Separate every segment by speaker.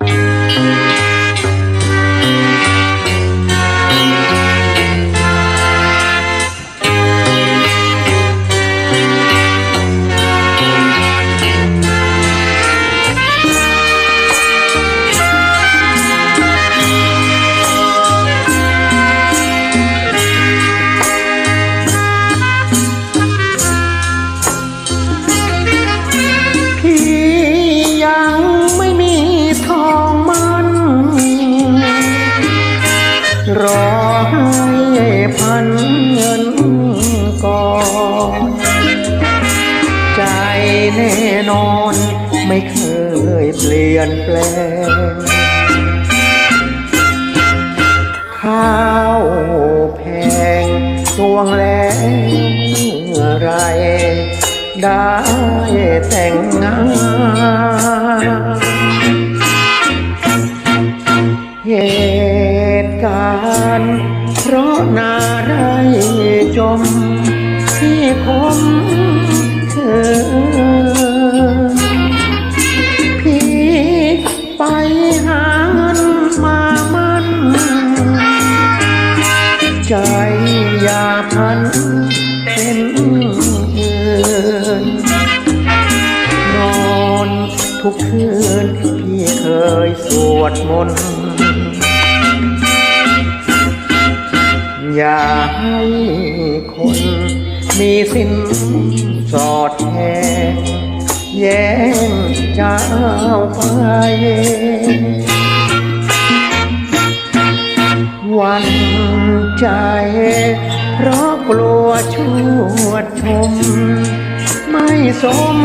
Speaker 1: พี่ันเงินก่อนใจแน่นอนไม่เคยเปลี่ยนแปลง ข้าวแพงตวงแล้วไร ได้แต่งงานเหตุการณ์เพราะนา ได้จมที่ผมเธอ พี่ไปหาเงินมามันใจอย่าพันเป็นอื่นนอนทุกคืนพี่เคยสวดมนต์ อย่าให้คน มีสินสอดแทนแย่งเจ้าไปวันใจ เพราะกลัวชวดชม ไม่สม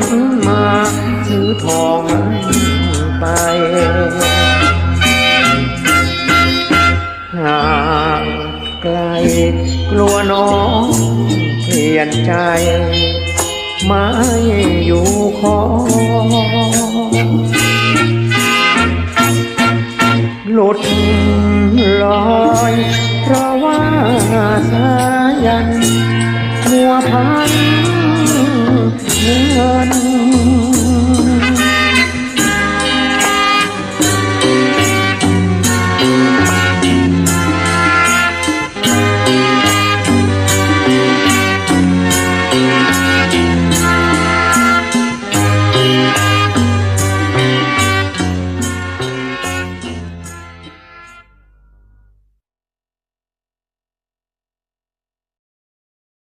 Speaker 1: นมาซื้อทองไปห่างไกลกลัวน้องเปลี่ยนใจ ไม่อยู่ขอหลุดลอย เพราะว่าสายัน